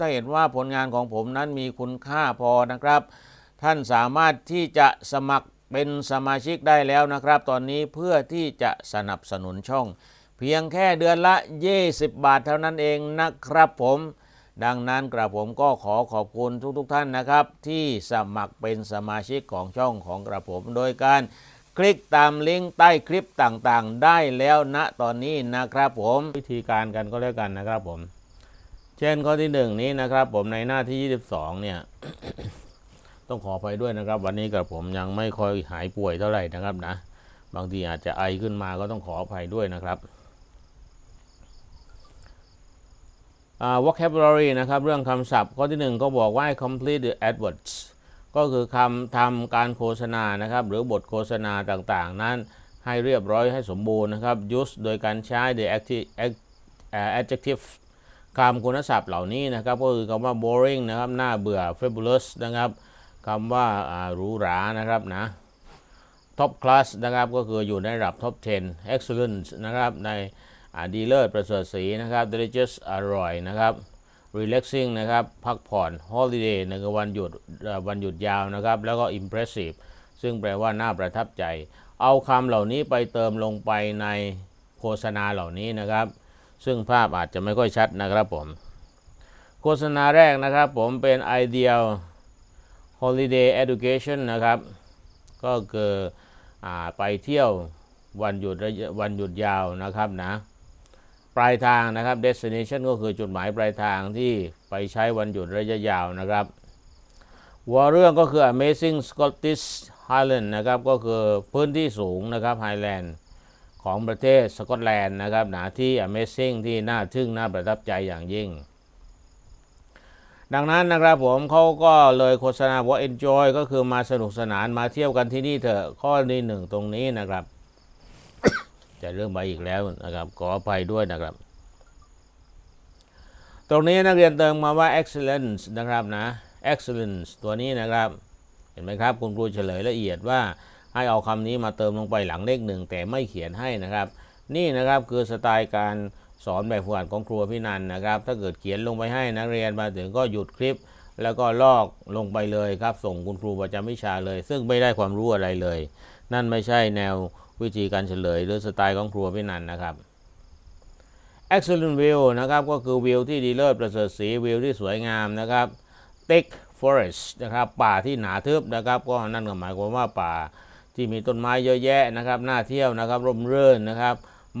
ถ้าเห็นว่าผลงานของผมนั้นมีคุณค่าพอนะครับ ท่านสามารถที่จะสมัครเป็นสมาชิกได้แล้วนะครับ ตอนนี้เพื่อที่จะสนับสนุนช่อง เพียงแค่เดือนละ 20 บาทเท่านั้นเองนะครับผม ดังนั้นกระผมก็ขอขอบคุณทุกๆทท่านนะครับ ที่สมัครเป็นสมาชิกของช่องของกระผมโดยการคลิกตามลิงก์ใต้คลิปต่างๆ ได้แล้วณตอนนี้นะครับผมวิธีการกันก็แล้วกันนะครับผม ช่นข้อที่หนึ่งนี้นะครับ ผมในหน้าที่ 22 เนี่ย ต้องขออภัยด้วยนะครับ วันนี้กับผมยังไม่ค่อยหายป่วยเท่าไหร่นะครับนะ บางทีอาจจะไอขึ้นมาก็ต้องขออภัยด้วยนะครับอ่า vocabulary นะครับ เรื่องคำศัพท์ ข้อที่หนึ่งก็บอกว่าให้ complete the adwords ก็คือคำทำการโฆษณานะครับ หรือบทโฆษณาต่างๆ นั้นให้เรียบร้อยให้สมบูรณ์นะครับ use โดยการใช้ the active adjective คำคุณศัพท์เหล่านี้นะครับก็คือคำว่า boring นะครับน่าเบื่อ fabulous นะครับคำว่าหรูหรานะครับนะ top class นะครับก็คืออยู่ในระดับ top 10 excellent นะครับในดีเลิศประเสริฐศรีนะครับ delicious อร่อยนะครับ relaxing นะครับพักผ่อน holiday ในคือวันหยุดวันหยุดยาวนะครับ แล้วก็ impressive ซึ่งแปลว่าน่าประทับใจ เอาคำเหล่านี้ไปเติมลงไปในโฆษณาเหล่านี้นะครับ ซึ่งภาพอาจจะไม่ค่อยชัดนะครับผม โฆษณาแรกนะครับผมเป็น ideal holiday education นะครับ ก็คืออไปเที่ยววันหยุดวันหยุดยาวนะครับนะ ปลายทางนะครับ destination ก็คือจุดหมายปลายทางที่ไปใช้วันหยุดระยะยาวนะครับหัวเรื่องก็คือ Amazing Scottish Highland นะครับ ก็คือพื้นที่สูงนะครับ Highland ของประเทศสกอตแลนด์นะครับนะที่ Amazing ที่น่าทึ่งน่าประทับใจอย่างยิ่ง ดังนั้นนะครับผมเขาก็เลยโฆษณาว่า enjoy ก็คือมาสนุกสนานมาเที่ยวกันที่นี่เถอะข้อที่หนึ่งตรงนี้นะครับ จะเริ่มไปอีกแล้วนะครับขออภัยด้วยนะครับ ตรงนี้นักเรียนเติมมาว่า excellence นะครับนะ excellence ตัวนี้นะครับ เห็นไหมครับ คุณครูเฉลยละเอียดว่า ให้เอาคำนี้มาเติมลงไปหลังเลขหนึ่งแต่ไม่เขียนให้นะครับ นี่นะครับคือสไตล์การสอนแบบฝึกหัดของครูพี่นันนะครับ ถ้าเกิดเขียนลงไปให้นักเรียนมาถึงก็หยุดคลิป แล้วก็ลอกลงไปเลยครับ ส่งคุณครูประจำวิชาเลย ซึ่งไม่ได้ความรู้อะไรเลย นั่นไม่ใช่แนววิธีการเฉลย หรือสไตล์ของครูพี่นันนะครับ excellent view นะครับก็คือวิวที่ดีเลิศประเสริฐศรีวิวที่สวยงามนะครับ thick forest นะครับป่าที่หนาทึบนะครับ ก็นั่นก็หมายความว่าป่า ที่มีต้นไม้เยอะแยะนะครับน่าเที่ยวนะครับร่มรื่นนะครับ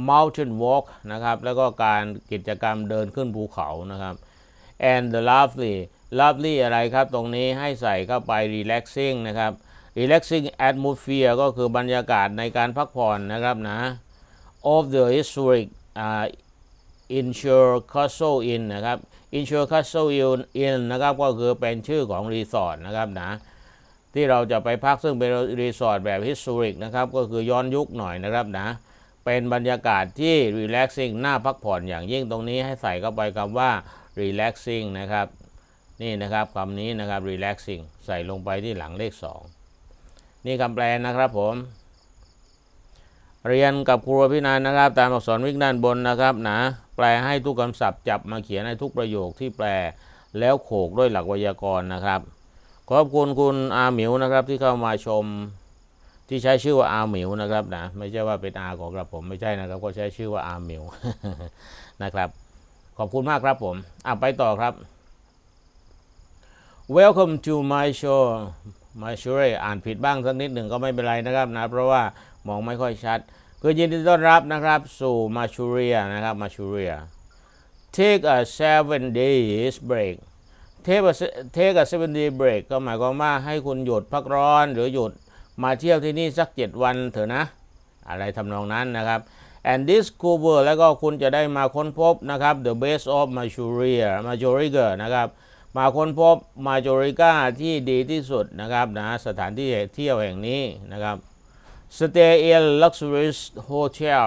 mountain walk นะครับแล้วก็การกิจกรรมเดินขึ้นภูเขานะครับ and the lovely lovely อะไรครับตรงนี้ให้ใส่เข้าไป relaxing นะครับ relaxing atmosphere ก็คือบรรยากาศในการพักผ่อนนะครับนะ of the historic อ่า Insure Castle Inn นะครับ Insure Castle Inn นะครับก็คือเป็นชื่อของรีสอร์ทนะครับนะ ที่เราจะไปพักซึ่งเป็นรีสอร์ทแบบ Historic นะครับ ก็คือย้อนยุคหน่อยนะครับนะ เป็นบรรยากาศที่ relaxing น่าพักผ่อนอย่างยิ่งตรงนี้ให้ใส่เข้าไปคำว่า relaxing นะครับ นี่นะครับคำนี้นะครับ relaxing ใส่ลงไปที่หลังเลข 2 นี่คำแปลนะครับผม เรียนกับครูพินันนะครับ ตามอักษรวิกด้านบนนะครับนะแปลให้ทุกคำศัพท์จับมาเขียนให้ทุกประโยคที่แปลแล้วโขกด้วยหลักไวยากรณ์นะครับ ขอบคุณคุณอาหมิวนะครับ ที่เข้ามาชมที่ใช้ชื่อว่าอาหมิวนะครับนะไม่ใช่ว่าเป็นอาของกระผมไม่ใช่นะครับ ก็ใช้ชื่อว่าอาหมิวนะครับ ขอบคุณมากครับผมอะไปต่อครับ Welcome to my show my show อ่านผิดบ้างสักนิดหนึ่งก็ไม่เป็นไรนะครับนะเพราะว่ามองไม่ค่อยชัด คือยินดีต้อนรับนะครับ สู่มาชูเรียนะครับมาชูเรีย take a seven days break take a take a seven day break ก็หมายความว่าให้คุณหยุดพักร้อน หรือหยุดมาเที่ยวที่นี่สักเจ็ดวันเถอะนะ อะไรทำนองนั้นนะครับ and discover แล้วก็คุณจะได้มาค้นพบนะครับ the best of Majuria Majorica นะครับ มาค้นพบ Majorica ที่ดีที่สุดนะครับนะสถานที่เที่ยวแห่งนี้นะครับ Stay in luxurious hotel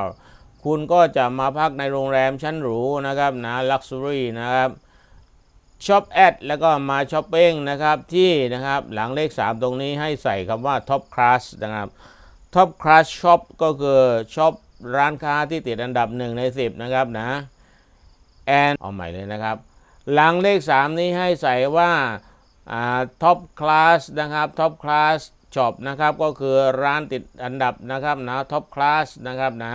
คุณก็จะมาพักในโรงแรมชั้นหรูนะครับนะ luxury นะครับ ช็อปแอดแล้วก็มาช้อปปิ้งนะครับที่นะครับหลังเลข 3 ตรงนี้ให้ใส่คำว่า top class นะครับ top class shop ก็คือช็อปร้านค้าที่ติดอันดับ 1 ใน 10 นะครับนะ and เอาใหม่เลยนะครับ หลังเลข 3 นี้ให้ใส่ว่าท็อปคลาสนะครับท็อปคลาสช็อปนะครับก็คือร้านติดอันดับนะครับนะท็อปคลาสนะครับนะ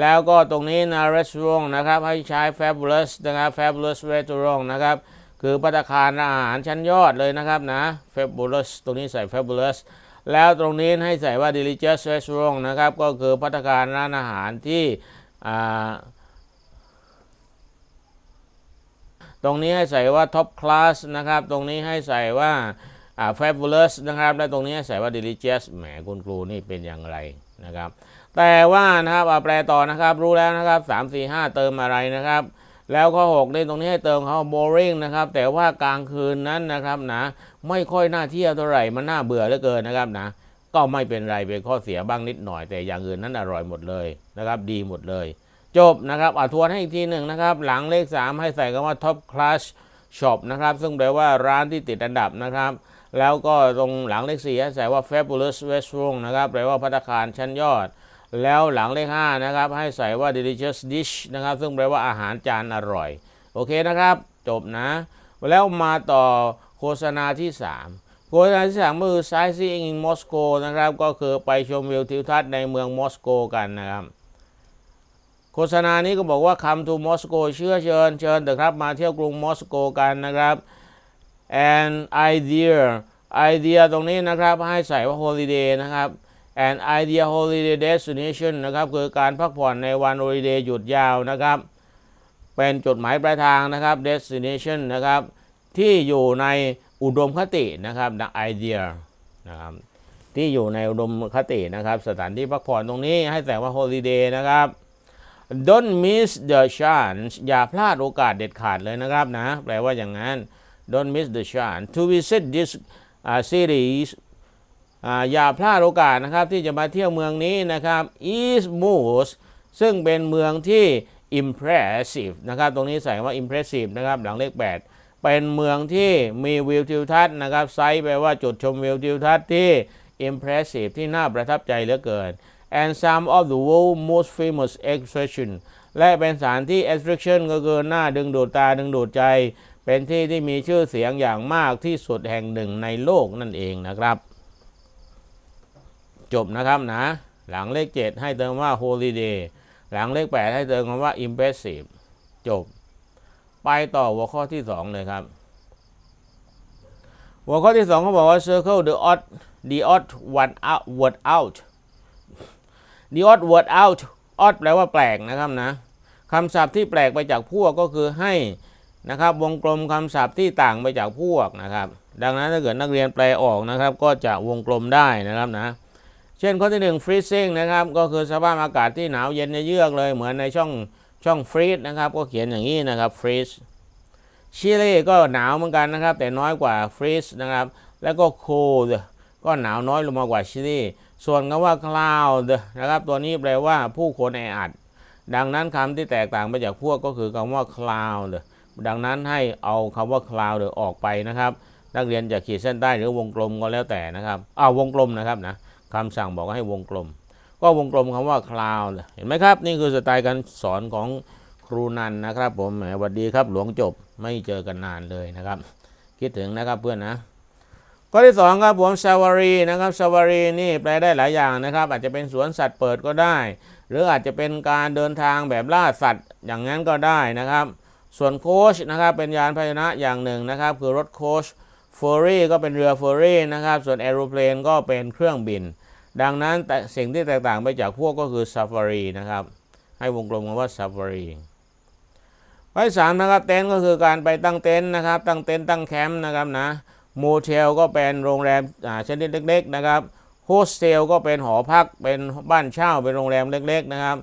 แล้วก็ตรงนี้นะ restaurant นะครับให้ใช้ fabulous นะครับ fabulous restaurant นะครับ คือพัตาคารอาหารชั้นยอดเลยนะครับนะ fabulous ตรงนี้ใส่ fabulous แล้วตรงนี้ให้ใส่ว่า delicious restaurant นะครับ ก็คือพัตาคารร้านอาหารที่ตรงนี้ให้ใส่ว่า top class นะครับ ตรงนี้ให้ใส่ว่า fabulous นะครับ และตรงนี้ให้ใส่ว่า delicious แหมคุณครูนี่เป็นอย่างไรนะครับ แต่ว่านะครับแปลต่อนะครับ รู้แล้วนะครับ 3 4 5 เติมอะไรนะครับ แล้วข้อ6นี่ตรงนี้ให้เติมเขา boring นะครับแต่ว่ากลางคืนนั้นนะครับนะไม่ค่อยน่าเที่ยวเท่าไหร่มันน่าเบื่อเหลือเกินนะครับนะก็ไม่เป็นไรเป็นข้อเสียบ้างนิดหน่อย แต่อย่างอื่นนั้นอร่อยหมดเลยนะครับดีหมดเลย จบนะครับอะทวนให้อีกทีหนึ่งนะครับหลังเลข 3 ให้ใส่คำว่า top class shop นะครับซึ่งแปลว่าร้านที่ติดอันดับนะครับแล้วก็ตรงหลังเลข4ให้ใส่ว่า fabulous restaurant นะครับแปลว่าพัตคารชั้นยอด แล้วหลังเลข5นะครับ ให้ใส่ว่า delicious dish นะครับ ซึ่งแปลว่าอาหารจานอร่อย โอเคนะครับ จบนะ แล้วมาต่อโฆษณาที่ 3 โฆษณาที่3ก็คือ sightseeing in Moscow นะครับ ก็คือไปชมวิวทิวทัศน์ในเมืองมอสโกกันนะครับโฆษณานี้ก็บอกว่า come to Moscow เชื่อเชิญเชิญเถอะครับ มาเที่ยวกรุงมอสโกกันนะครับ and idea idea ตรงนี้นะครับให้ใส่ว่า holiday นะครับ and idea holiday destination นะครับคือการพักผ่อนในวัน holiday หยุดยาวนะครับ เป็นจุดหมายปลายทางนะครับ destination นะครับ ที่อยู่ในอุดมคตินะครับ the idea นะครับที่อยู่ในอุดมคตินะครับ สถานที่พักผ่อนตรงนี้ให้แต่ว่า holiday นะครับ don't miss the chance อย่าพลาดโอกาสเด็ดขาดเลยนะครับนะ แปลว่าอย่างนั้น don't miss the chance to visit this uh, series อย่าพลาดโอกาสนะครับที่จะมาเที่ยวเมืองนี้นะครับ East Moose ซึ่งเป็นเมืองที่ impressive นะครับ ตรงนี้ใส่คำว่า impressive นะครับ หลังเลข 8 เป็นเมืองที่มีวิวทิวทัศน์นะครับไซต์แปลว่าจุดชมวิวทิวทัศน์ที่ impressive ที่น่าประทับใจเหลือเกิน and some of the world most famous attraction และเป็นสถานที่ attraction ก็คือหน้าดึงดูดตาดึงดูดใจ เป็นที่ที่มีชื่อเสียงอย่างมากที่สุดแห่งหนึ่งในโลกนั่นเองนะครับ จบนะครับนะ หลังเลข 7 ให้เติมว่า holiday หลังเลข 8 ให้เติมคำว่า impressive จบ ไปต่อหัวข้อที่ 2 เลยครับ หัวข้อที่ 2 เขาบอกว่า circle the odd the odd one out word out the odd word out odd แปลว่าแปลกนะครับนะคำศัพท์ที่แปลกไปจากพวกก็คือให้นะครับ วงกลมคำศัพท์ที่ต่างไปจากพวกนะครับ ดังนั้นถ้าเกิดนักเรียนแปลออกนะครับ ก็จะวงกลมได้นะครับนะ ช่นข้อที่ 1 freezing นะครับ ก็คือสภาพอากาศที่หนาวเย็นเยือกเลยเหมือนในช่องช่อง freeze นะครับ ก็เขียนอย่างนี้นะครับ freeze ชิลีก็หนาวเหมือนกันนะครับ แต่น้อยกว่า freeze นะครับ แล้วก็ cold ก็หนาวน้อยลงมากว่าชิลีส่วนคำว่า cloud นะครับ ตัวนี้แปลว่าผู้คนแออัด ดังนั้นคำที่แตกต่างไปจากพวกก็คือคำว่า cloud ดังนั้นให้เอาคำว่า cloud ออกไปนะครับ นักเรียนจะขีดเส้นใต้หรือวงกลมก็แล้วแต่นะครับอ้าววงกลมนะครับนะ คำสั่งบอกให้วงกลม ก็วงกลมคำว่า cloud เห็นไหมครับ นี่คือสไตล์การสอนของครูนันนะครับ ผมแหมสวัสดีครับ หลวงจบไม่เจอกันนานเลยนะครับ คิดถึงนะครับเพื่อนนะข้อที่สองครับผมซาวารีนะครับซาวารีนี่แปลได้หลายอย่างนะครับ อาจจะเป็นสวนสัตว์เปิดก็ได้ หรืออาจจะเป็นการเดินทางแบบล่าสัตว์อย่างนั้นก็ได้นะครับ ส่วนโคชนะครับเป็นยานพาหนะอย่างหนึ่งนะครับ คือรถโคชเฟอร์รี่ก็เป็นเรือเฟอร์รี่นะครับ ส่วนแอโรเพลนก็เป็นเครื่องบิน ดังนั้นแต่สิ่งที่แตกต่างไปจากพวกก็คือซาฟารีนะครับ ให้วงกลมคำว่าซาฟารีข้สามนะครับเต็นท์ก็คือการไปตั้งเต็นท์นะครับ ตั้งเต็นท์ตั้งแคมป์นะครับนะโมเทลก็เป็นโรงแรมอ่าชนิดเล็ก ๆ นะครับโฮสเทลก็เป็นหอพักเป็นบ้านเช่าเป็นโรงแรมเล็ก ๆ นะครับ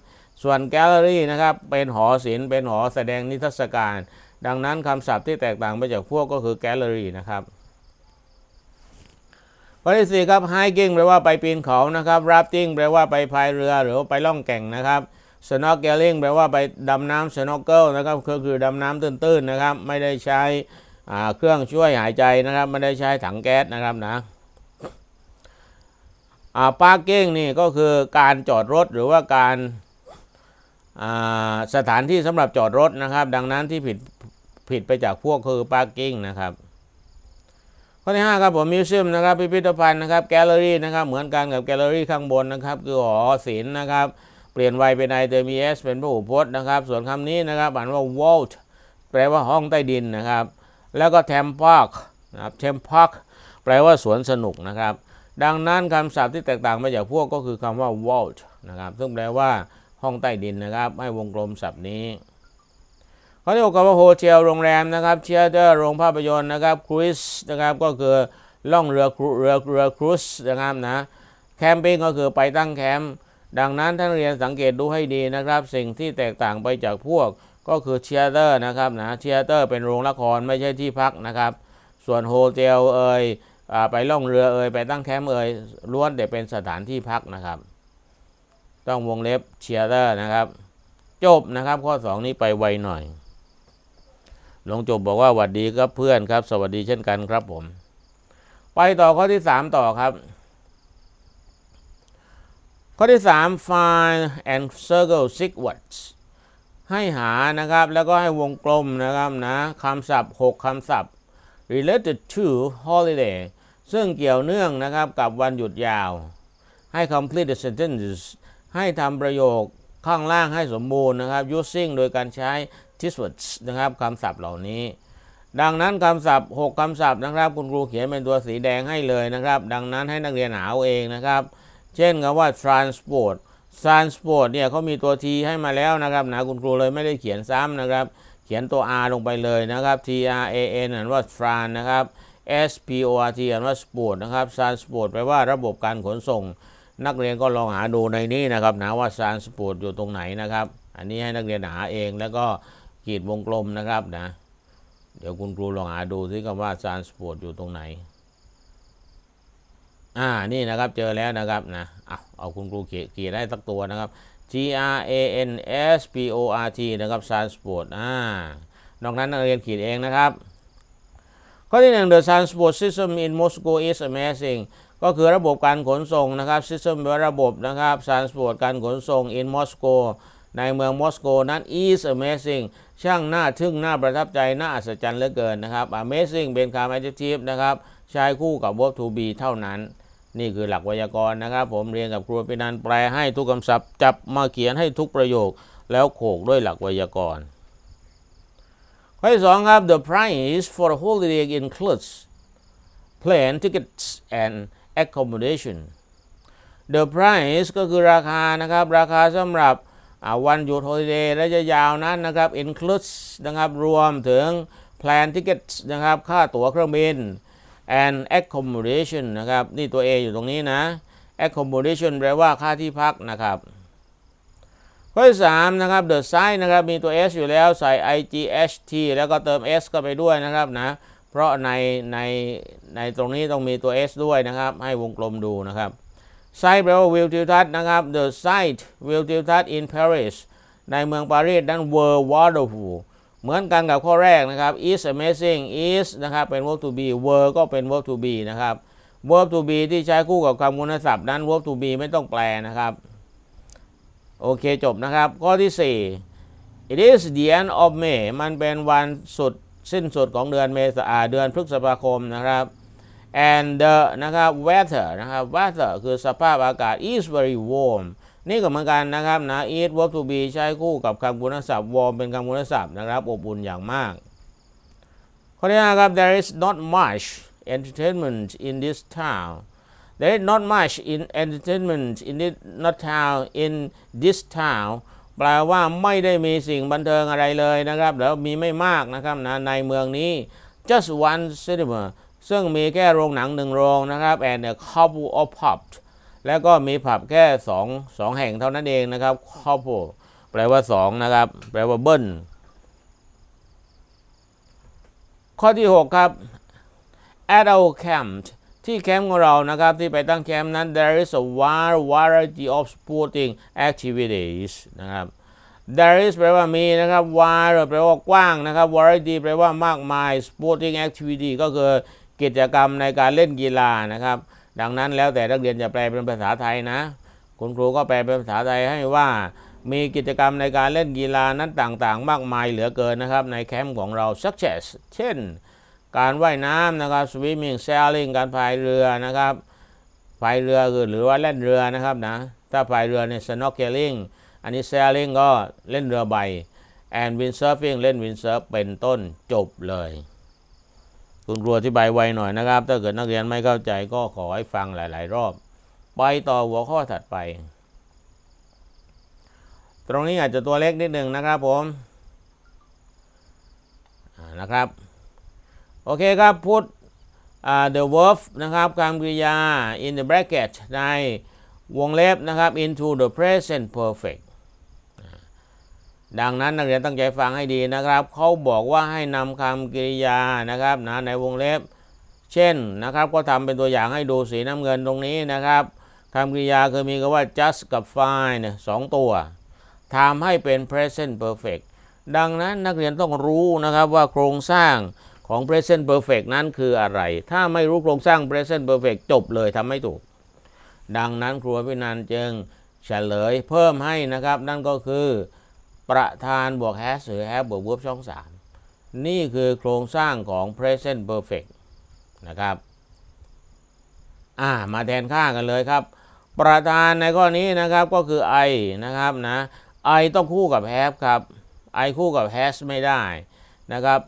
ส่วนแกลเลอรี่นะครับเป็นหอศิลป์เป็นหอแสดงนิทรรศการ ดังนั้นคำศัพท์ที่แตกต่างไปจากพวกก็คือแกลเลอรี่นะครับ ข้อที่สี่ครับ hiking แปลว่าไปปีนเขานะครับ rafting แปลว่าไปพายเรือหรือว่าไปล่องแก่งนะครับ snorkeling แปลว่าไปดำน้ำ snorkel นะครับก็คือดำน้ำตื้นๆนะครับ ไม่ได้ใช้เครื่องช่วยหายใจนะครับ ไม่ได้ใช้ถังแก๊สนะครับนะอ่า parking นี่ก็คือการจอดรถหรือว่าการสถานที่สำหรับจอดรถนะครับ ดังนั้นที่ผิดผิดไปจากพวกคือ parking นะครับ ข้อที่5ครับผมมิวเซียมนะครับพิพิธภัณฑ์นะครับแกลเลอรี่นะครับเหมือนกันกับแกลเลอรี่ข้างบนนะครับคือหอศิลป์นะครับเปลี่ยนไวยเป็นไอเตอร์มีเอสเป็นพหูพจน์นะครับ ส่วนคำนี้นะครับอ่านว่า vault แปลว่าห้องใต้ดินนะครับ แล้วก็ t e m park นะครับ t e m park แปลว่าสวนสนุกนะครับ ดังนั้นคำศัพท์ที่แตกต่างไปจากพวกก็คือคำว่า vault นะครับซึ่งแปลว่าห้องใต้ดินนะครับ ให้วงกลมศัพท์นี้ ข้อที่หกก็ว่าโฮเทลโรงแรมนะครับเชียร์เตอร์โรงภาพยนตร์นะครับครูซนะครับก็คือล่องเรือครูเรือเรือครูซนะครับนะแคมปิ้งก็คือไปตั้งแคมป์ดังนั้นท่านเรียนสังเกตดูให้ดีนะครับ สิ่งที่แตกต่างไปจากพวกก็คือเชียร์เตอร์นะครับนะเชียร์เตอร์เป็นโรงละครไม่ใช่ที่พักนะครับ ส่วนโฮเทลเอ่ยไปล่องเรือเอ่ยไปตั้งแคมป์เอ่ยล้วนแต่เป็นสถานที่พักนะครับ ต้องวงเล็บเชียร์เตอร์นะครับ จบนะครับ ข้อ 2 นี้ไปไวหน่อย หลวงจบบอกว่าหวัดดีครับเพื่อนครับ สวัสดีเช่นกันครับผม ไปต่อข้อที่ 3 ต่อครับ ข้อที่ 3 find and circle six words ให้หานะครับ แล้วก็ให้วงกลมนะครับนะคำศัพท์ 6คำศัพท์ related to holiday ซึ่งเกี่ยวเนื่องนะครับกับวันหยุดยาว ให้ complete the sentences ให้ทำประโยคข้างล่างให้สมบูรณ์นะครับ using โดยการใช้ this words นะครับคำศัพท์เหล่านี้ ดังนั้นคำศัพท์ 6คำศัพท์นะครับ คุณครูเขียนเป็นตัวสีแดงให้เลยนะครับ ดังนั้นให้นักเรียนหาเอาเองนะครับ เช่นคำว่า transport transport เนี่ยเขามีตัว t ให้มาแล้วนะครับนะคุณครูเลยไม่ได้เขียนซ้ำนะครับ เขียนตัว r ลงไปเลยนะครับ t r a n อ่านว่า tran นะครับ s p o r t อ่านว่า sport นะครับ transport แปลว่าระบบการขนส่ง นักเรียนก็ลองหาดูในนี้นะครับนะว่า transport อยู่ตรงไหนนะครับ อันนี้ให้นักเรียนหาเองแล้วก็ ขีดวงกลมนะครับนะ เดี๋ยวคุณครูลองหาดูที่คำว่า transport อยู่ตรงไหน อ่า นี่นะครับเจอแล้วนะครับนะ เอาเอาคุณครูเขียนได้สักตัวนะครับ G R A N S P O R T นะครับ transport อ่านอกนั้นนักเรียนขีดเองนะครับข้อที่หนึ่ง the transport system in Moscow is amazing ก็คือระบบการขนส่งนะครับ system แปลว่าระบบนะครับ transport การขนส่ง in Moscow ในเมืองมอสโกนั้น is amazing ช่างน่าทึ่งน่าประทับใจ น่าอัศจรรย์เหลือเกินนะครับ amazing เป็นคำ adjective นะครับ ใช้คู่กับ verb to be เท่านั้น นี่คือหลักไวยากรณ์นะครับ ผมเรียนกับครูปินันแปลให้ทุกคำศัพท์ จับมาเขียนให้ทุกประโยค แล้วโขกด้วยหลักไวยากรณ์ข้อที่สองครับ the price for a holiday includes plane tickets and accommodation the price ก็คือราคานะครับ ราคาสำหรับ วันหยุด holiday ระยะยาวนั้นนะครับ includes นะครับรวมถึง plan tickets นะครับค่าตั๋วเครื่องบิน and accommodation นะครับนี่ตัว A อยู่ตรงนี้นะ accommodation แปลว่าค่าที่พักนะครับ ข้อที่สามนะครับ the site นะครับมีตัว s อยู่แล้วใส่ i g h t แล้วก็เติม s เข้าไปด้วยนะครับนะเพราะในในในตรงนี้ต้องมีตัว s ด้วยนะครับ ให้วงกลมดูนะครับ site แปลว่าวิวทิวทัศน์นะครับ the site วิวทิวทัศน์ in Paris ในเมืองปารีสนั้น were wonderful เหมือนกันกับข้อแรกนะครับ is amazing is นะครับเป็น verb to be were ก็เป็น verb to be นะครับ verb to be ที่ใช้คู่กับคำคุณศัพท์นั้น verb to be ไม่ต้องแปลนะครับ โอเคจบนะครับ ข้อที่ 4 it is the end of May มันเป็นวันสุดสิ้นสุดของเดือนเมษาเดือนพฤษภาคมนะครับ and the นะครับ weather นะครับ weather คือสภาพอากาศ is very warm นี่ก็เหมือนกันนะครับนะ is verb to be ใช้คู่กับคำคุณศัพท์ warm เป็นคำคุณศัพท์นะครับ อบอุ่นอย่างมาก ข้อที่5ครับ there is not much entertainment in this town there is not much in entertainment in this not town in this town แปลว่าไม่ได้มีสิ่งบันเทิงอะไรเลยนะครับ แล้วมีไม่มากนะครับนะในเมืองนี้ just one cinema ซึ่งมีแค่โรงหนังหนึ่งโรงนะครับ and a couple of pubs แล้วก็มีผับแค่สองสองแห่งเท่านั้นเองนะครับ couple แปลว่าสองนะครับ แปลว่าเบิ้ลข้อที่ 6 ครับ at our camp ที่แคมป์ของเรานะครับ ที่ไปตั้งแคมป์นั้น there is a wide variety of sporting activities นะครับ there is แปลว่ามีนะครับ wide แปลว่ากว้างนะครับ variety แปลว่ามากมาย sporting activity ก็คือ กิจกรรมในการเล่นกีฬานะครับ ดังนั้นแล้วแต่นักเรียนจะแปลเป็นภาษาไทยนะ คุณครูก็แปลเป็นภาษาไทยให้ว่ามีกิจกรรมในการเล่นกีฬานั้นต่างๆ มากมายเหลือเกินนะครับ ในแคมป์ของเรา success เช่น การว่ายน้ำนะครับ swimming sailing การพายเรือนะครับพายเรือคือหรือว่าเล่นเรือนะครับนะถ้าพายเรือเนี่ย snorkeling อันนี้ sailing ก็เล่นเรือใบ and windsurfing เล่น windsurf เป็นต้นจบเลย คุณครูอธิบายไวหน่อยนะครับ ถ้าเกิดนักเรียนไม่เข้าใจก็ขอให้ฟังหลาย ๆ รอบ ไปต่อหัวข้อถัดไป ตรงนี้อาจจะตัวเล็กนิดหนึ่งนะครับผมนะครับ โอเคครับ put uh, the verb นะครับคำกริยา in the bracket ในวงเล็บนะครับ into the present perfect ดังนั้นนักเรียนตั้งใจฟังให้ดีนะครับเขาบอกว่าให้นำคำกริยานะครับนะในวงเล็บ เช่นนะครับ ก็ทำเป็นตัวอย่างให้ดูสีน้ำเงินตรงนี้นะครับคำกริยาคือมีคำว่า just กับ fine สองตัวทำให้เป็น present perfect ดังนั้นนักเรียนต้องรู้นะครับว่าโครงสร้างของ present perfect นั้นคืออะไร ถ้าไม่รู้โครงสร้าง present perfect จบเลยทำไม่ถูก ดังนั้นครูพินันจึงเฉลยเพิ่มให้นะครับ นั่นก็คือ ประธานบวก has หรือ have บวก verb ช่อง 3 นี่คือโครงสร้างของ present perfect นะครับ อ่า มาแทนค่ากันเลยครับ ประธานในข้อนี้นะครับก็คือ I นะครับนะ I ต้องคู่กับ have ครับ I คู่กับ has ไม่ได้นะครับ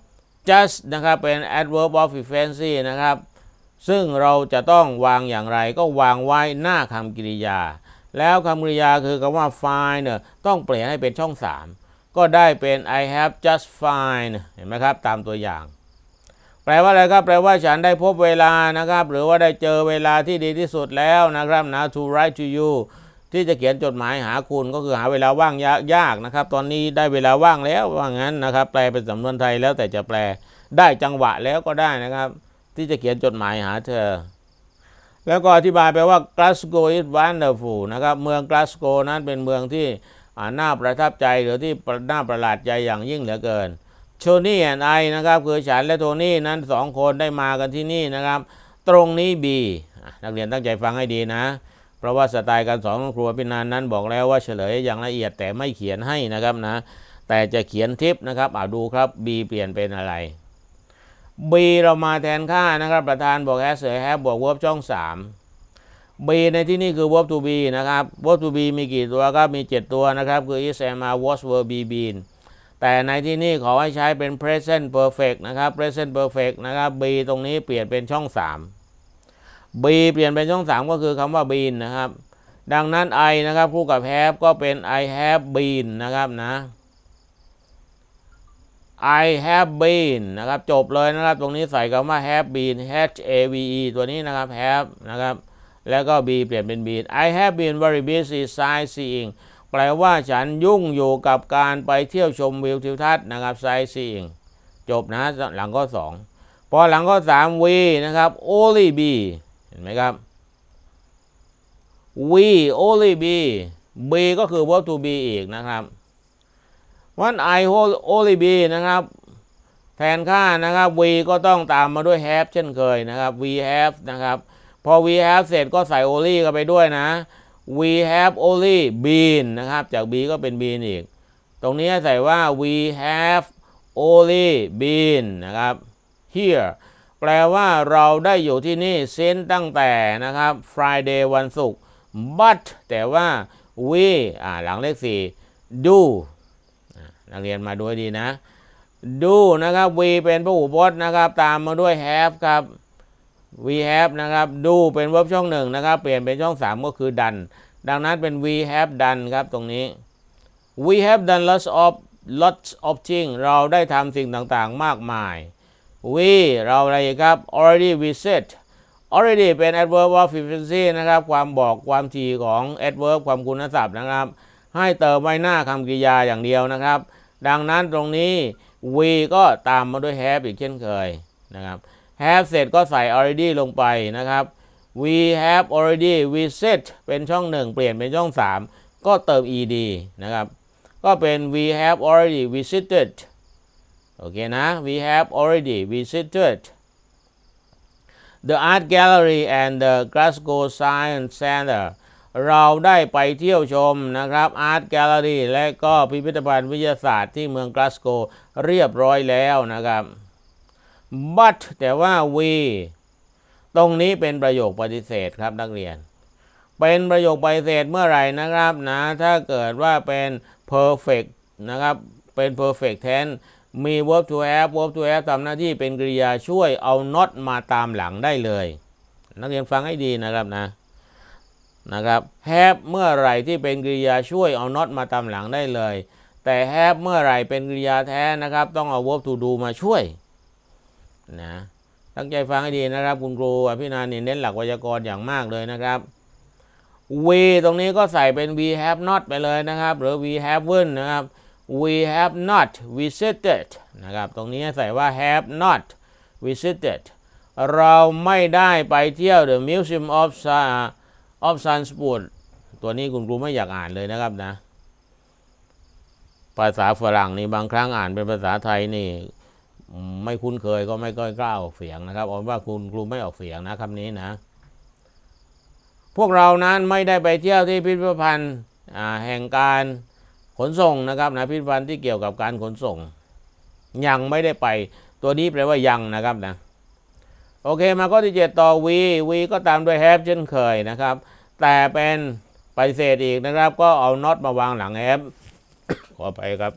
just นะครับเป็น adverb of frequency นะครับ ซึ่งเราจะต้องวางอย่างไรก็วางไว้หน้าคำกริยา แล้วคำกริยาคือคำว่า find เนี่ยต้องเปลี่ยนให้เป็นช่อง 3 ก็ได้เป็น I have just find เห็นไหมครับ ตามตัวอย่าง แปลว่าอะไรครับ แปลว่าฉันได้พบเวลานะครับ หรือว่าได้เจอเวลาที่ดีที่สุดแล้วนะครับนะ to write to you ที่จะเขียนจดหมายหาคุณก็คือหาเวลาว่างยากยากนะครับ ตอนนี้ได้เวลาว่างแล้วว่างั้นนะครับ แปลเป็นสำนวนไทยแล้วแต่จะแปลได้จังหวะแล้วก็ได้นะครับ ที่จะเขียนจดหมายหาเธอ แล้วก็อธิบายไปว่า Glasgow is wonderful นะครับเมือง Glasgow นั้นเป็นเมืองที่น่าประทับใจหรือที่น่าประหลาดใจอย่างยิ่งเหลือเกินโทนี่แอนไอนะครับคือฉันและโทนี่นั้นสองคนได้มากันที่นี่นะครับ ตรงนี้ B อะนักเรียนตั้งใจฟังให้ดีนะ เพราะว่าสไตล์การสอนของครูพินานนั้นบอกแล้วว่าเฉลยอย่างละเอียดแต่ไม่เขียนให้นะครับนะแต่จะเขียนทิปนะครับอ่าดูครับ B เปลี่ยนเป็นอะไร B เรามาแทนค่านะครับ ประธานบอก has เสย have บวก verb ช่อง 3 B ในที่นี่คือ verb to be นะครับ verb to be มีกี่ตัวครับมี 7 ตัวนะครับ คือ is am are was were be been แต่ในที่นี่ขอให้ใช้เป็น present perfect นะครับ present perfect นะครับ B ตรงนี้เปลี่ยนเป็นช่อง 3 B เปลี่ยนเป็นช่อง 3 ก็คือคำว่า been นะครับ ดังนั้น I นะครับคู่กับ have ก็เป็น I have been นะครับนะ I have been นะครับ จบเลยนะครับ ตรงนี้ใส่คำว่า have been H A V E ตัวนี้นะครับ have นะครับ แล้วก็ be เปลี่ยนเป็น been I have been very busy sightseeing แปลว่าฉันยุ่งอยู่กับการไปเที่ยวชมวิวทิวทัศน์นะครับ sightseeing จบนะหลังข้อ 2 พอหลังข้อ 3 we นะครับ only be เห็นไหมครับ we only be be ก็คือ verb to be อีกนะครับ วัน I only be นะครับ แทนค่านะครับ we ก็ต้องตามมาด้วย have เช่นเคยนะครับ we have นะครับ พอ we have เสร็จก็ใส่ only เข้าไปด้วยนะ we have only been นะครับ จาก b ก็เป็น been อีก ตรงนี้ใส่ว่า we have only been นะครับ here แปลว่าเราได้อยู่ที่นี่เส้นตั้งแต่นะครับ Friday วันศุกร์ but แต่ว่า we อ่าหลังเลข 4 do นักเรียนมาดูให้ดีนะ do นะครับ we เป็นพหูพจน์นะครับ ตามมาด้วย have ครับ we have นะครับ do เป็น verb ช่องหนึ่งนะครับ เปลี่ยนเป็นช่อง 3 ก็คือ done ดังนั้นเป็น we have done ครับตรงนี้ we have done lots of lots of things เราได้ทำสิ่งต่างๆ มากมาย we เราอะไรครับ already visit already เป็น adverb of frequency นะครับ ความบอกความถี่ของ adverb ความคุณศัพท์นะครับ ให้เติมไว้หน้าคำกริยาอย่างเดียวนะครับ ดังนั้นตรงนี้ we ก็ตามมาด้วย have อีกเช่นเคยนะครับ have เสร็จก็ใส่ already ลงไปนะครับ we have already visit เป็นช่องหนึ่งเปลี่ยนเป็นช่อง 3 ก็เติม ed นะครับ ก็เป็น we have already visited โอเคนะ we have already visited the art gallery and the Glasgow Science Center เราได้ไปเที่ยวชมนะครับอาร์ตแกลเลอรี่และก็พิพิธภัณฑ์วิทยาศาสตร์ที่เมืองกลาสโกเรียบร้อยแล้วนะครับ but แต่ว่า we ตรงนี้เป็นประโยคปฏิเสธครับนักเรียน เป็นประโยคปฏิเสธเมื่อไหร่นะครับนะ ถ้าเกิดว่าเป็น perfect นะครับเป็น perfect tense มี verb to have verb to have ทำหน้าที่เป็นกริยาช่วยเอา not มาตามหลังได้เลย นักเรียนฟังให้ดีนะครับนะ นะครับ have เมื่อไหร่ที่เป็นกริยาช่วยเอา not มาตามหลังได้เลย แต่ have เมื่อไหร่เป็นกริยาแท้นะครับ ต้องเอา verb to do มาช่วยนะตั้งใจฟังให้ดีนะครับ คุณครูอภินันท์นี่เน้นหลักไวยากรณ์อย่างมากเลยนะครับ we ตรงนี้ก็ใส่เป็น we have not ไปเลยนะครับ หรือ we haven't นะครับ we have not visited นะครับ ตรงนี้ใส่ว่า have not visited เราไม่ได้ไปเที่ยว the Museum of Sa- of Sanskrit ตัวนี้คุณครูไม่อยากอ่านเลยนะครับนะ ภาษาฝรั่งนี่บางครั้งอ่านเป็นภาษาไทยนี่ ไม่คุ้นเคยก็ไม่กกล้าออกเสียงนะครับเอาว่าคุณครูไม่ออกเสียงนะคำนี้นะ พวกเรานั้นไม่ได้ไปเที่ยวที่พิพิธภัณฑ์แห่งการขนส่งนะครับนะพิพิธภัณฑ์ที่เกี่ยวกับการขนส่ง ยังไม่ได้ไปตัวนี้แปลว่ายังนะครับนะโอเคมาข้อที่ 7 ต่อ we we ก็ตามด้วย have เช่นเคยนะครับ แต่เป็นปฏิเสธอีกนะครับ ก็เอา not มาวางหลัง have ขอไปครับ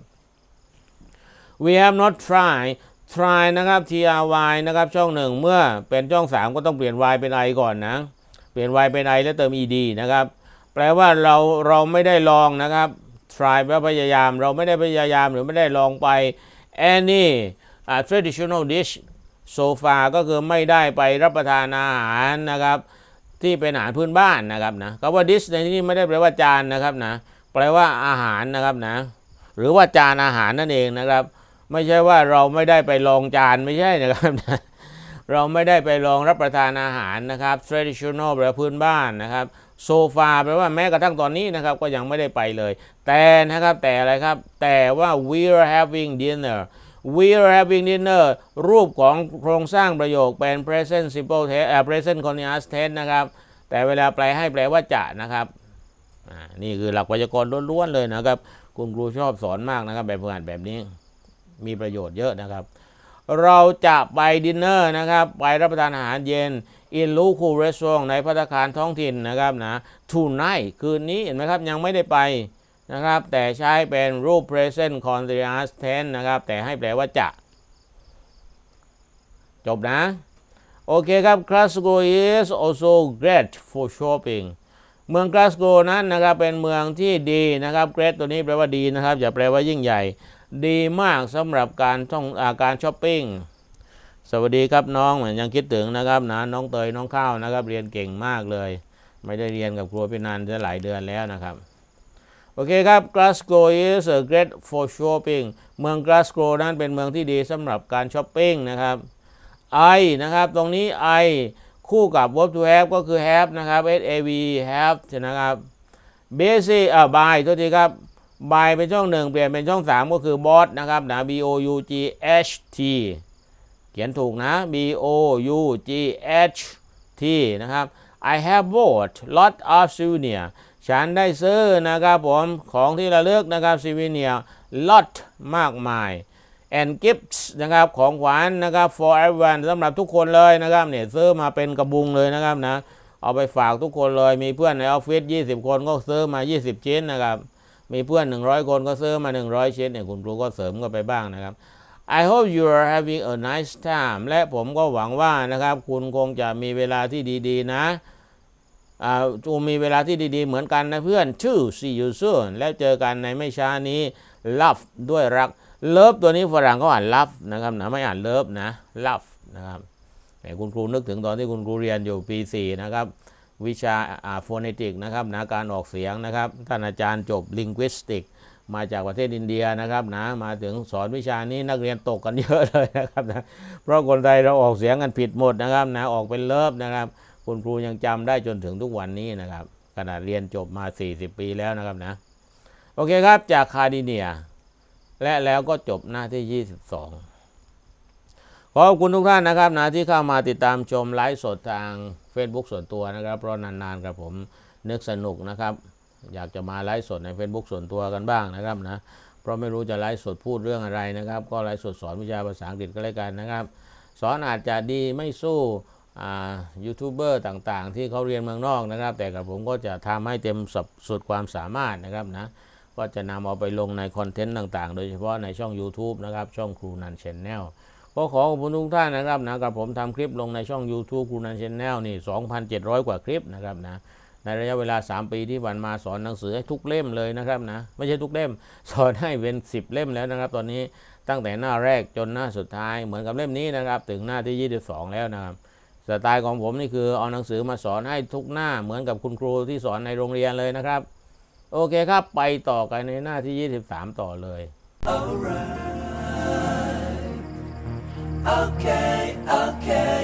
we have not tried try นะครับ try นะครับช่องหนึ่งเมื่อเป็นช่อง 3 ก็ต้องเปลี่ยน y เป็น i ก่อนนะ เปลี่ยน y เป็น i แล้วเติม ed นะครับ แปลว่าเราเราไม่ได้ลองนะครับ try แปลว่าพยายาม เราไม่ได้พยายามหรือไม่ได้ลองไป any uh, traditional dish so far ก็คือไม่ได้ไปรับประทานอาหารนะครับ ที่เป็นอาหารพื้นบ้านนะครับนะคำว่า dish ในที่นี้ไม่ได้แปลว่าจานนะครับนะแปลว่าอาหารนะครับนะ หรือว่าจานอาหารนั่นเองนะครับ ไม่ใช่ว่าเราไม่ได้ไปลองจานไม่ใช่นะครับนะเราไม่ได้ไปลองรับประทานอาหารนะครับ traditional แปลว่าพื้นบ้านนะครับโซฟาแปลว่าแม้กระทั่งตอนนี้นะครับก็ยังไม่ได้ไปเลย แต่นะครับแต่อะไรครับ แต่ว่า we're having dinner we're having dinner รูปของโครงสร้างประโยคเป็น present simple tense present continuous tense นะครับ แต่เวลาแปลให้แปลว่าจะนะครับนี่คือหลักไวยากรณ์ล้วนๆเลยนะครับ คุณครูชอบสอนมากนะครับ แบบฝึกหัดแบบนี้มีประโยชน์เยอะนะครับ เราจะไปดินเนอร์นะครับ ไปรับประทานอาหารเย็น in local restaurant ในภัตตาคารท้องถิ่นนะครับนะ tonight คืนนี้เห็นไหมครับ ยังไม่ได้ไป นะครับ แต่ใช้เป็นรูป present continuous tense นะครับ แต่ให้แปลว่าจะ จบนะ โอเคครับ Glasgow is also great for shopping เมือง Glasgow นั้นนะครับเป็นเมืองที่ดีนะครับ great ตัวนี้แปลว่าดีนะครับอย่าแปลว่ายิ่งใหญ่ ดีมากสำหรับการท่องอาการช้อปปิ้งสวัสดีครับน้องเหมือนยังคิดถึงนะครับนะน้องเตยน้องข้าวนะครับ เรียนเก่งมากเลย ไม่ได้เรียนกับครูพินันจะหลายเดือนแล้วนะครับ โอเคครับ Glasgow is a great for shopping เมือง Glasgow นั้นเป็นเมืองที่ดีสำหรับการช้อปปิ้งนะครับ I นะครับ ตรงนี้ I คู่กับ verb to have ก็คือ have นะครับ S A V have นะครับ basic อ่า by โทษทีครับ by เป็นช่องหนึ่งเปลี่ยนเป็นช่อง3ก็คือ bought นะครับนะ B O U G H T เขียนถูกนะ B O U G H T นะครับ I have bought lot of souvenir ฉันได้ซื้อนะครับผมของที่ระลึกนะครับ souvenir lot มากมาย and gifts นะครับของขวัญนะครับ for everyone สำหรับทุกคนเลยนะครับเนี่ยซื้อมาเป็นกระบุงเลยนะครับนะเอาไปฝากทุกคนเลยมีเพื่อนในออฟฟิศ20 คนก็ซื้อมา 20 ชิ้นนะครับมีเพื่อน 100 คนก็ซื้อมา 100 ชิ้นเนี่ยคุณครูก็เสริมก็ไปบ้างนะครับ I hope you are having a nice time และผมก็หวังว่านะครับ คุณคงจะมีเวลาที่ดี ๆ นะ จูมีเวลาที่ดีๆ เหมือนกันนะเพื่อน to see you soon แล้วเจอกันในไม่ช้านี้ love ด้วยรัก love ตัวนี้ฝรั่งเขาอ่าน love นะครับนะไม่อ่าน love นะ love นะครับแต่คุณครูนึกถึงตอนที่คุณครูเรียนอยู่ปี 4 นะครับ วิชาอ่า phonetic นะครับนะการออกเสียงนะครับท่านอาจารย์จบ linguistic มาจากประเทศอินเดียนะครับนะมาถึงสอนวิชานี้นักเรียนตกกันเยอะเลยนะครับนะเพราะคนไทยเราออกเสียงกันผิดหมดนะครับนะออกเป็นเลิฟนะครับ คุณครูยังจำได้จนถึงทุกวันนี้นะครับขนาดเรียนจบมา 40 ปีแล้วนะครับนะ โอเคครับจากคาดิเนีย และแล้วก็จบหน้าที่ 22 ขอบคุณทุกท่านนะครับนะที่เข้ามาติดตามชมไลฟ์สดทาง Facebook ส่วนตัวนะครับ เพราะนานๆครับผมนึกสนุกนะครับ อยากจะมาไลฟ์สดใน Facebook ส่วนตัวกันบ้างนะครับนะเพราะไม่รู้จะไลฟ์สดพูดเรื่องอะไรนะครับ ก็ไลฟ์สดสอนวิชาภาษาอังกฤษก็แล้วกันนะครับ สอนอาจจะดีไม่สู้ ยูทูบเบอร์ต่างๆ ที่เขาเรียนเมืองนอกนะครับ แต่กับผมก็จะทำให้เต็มส,สุดความสามารถนะครับนะก็จะนำเอาไปลงในคอนเทนต์ต่างๆ โดยเฉพาะในช่อง YouTube นะครับ ช่องครูนันชแนลก็ขอขอบคุณทุกท่านนะครับนะกับผมทำคลิปลงในช่อง YouTube ครูนันชแนลนี่ 2,700 กว่าคลิปนะครับนะในระยะเวลา 3 ปีที่ผ่านมาสอนหนังสือให้ทุกเล่มเลยนะครับนะไม่ใช่ทุกเล่ม สอนให้เป็น 10 เล่มแล้วนะครับ ตอนนี้ตั้งแต่หน้าแรกจนหน้าสุดท้ายเหมือนกับเล่มนี้นะครับ ถึงหน้าที่ 22 แล้วนะครับ สไตล์ของผมนี่คือเอาหนังสือมาสอนให้ทุกหน้าเหมือนกับคุณครูที่สอนในโรงเรียนเลยนะครับ โอเคครับไปต่อกันในหน้าที่ 23 ต่อเลย Okay, okay,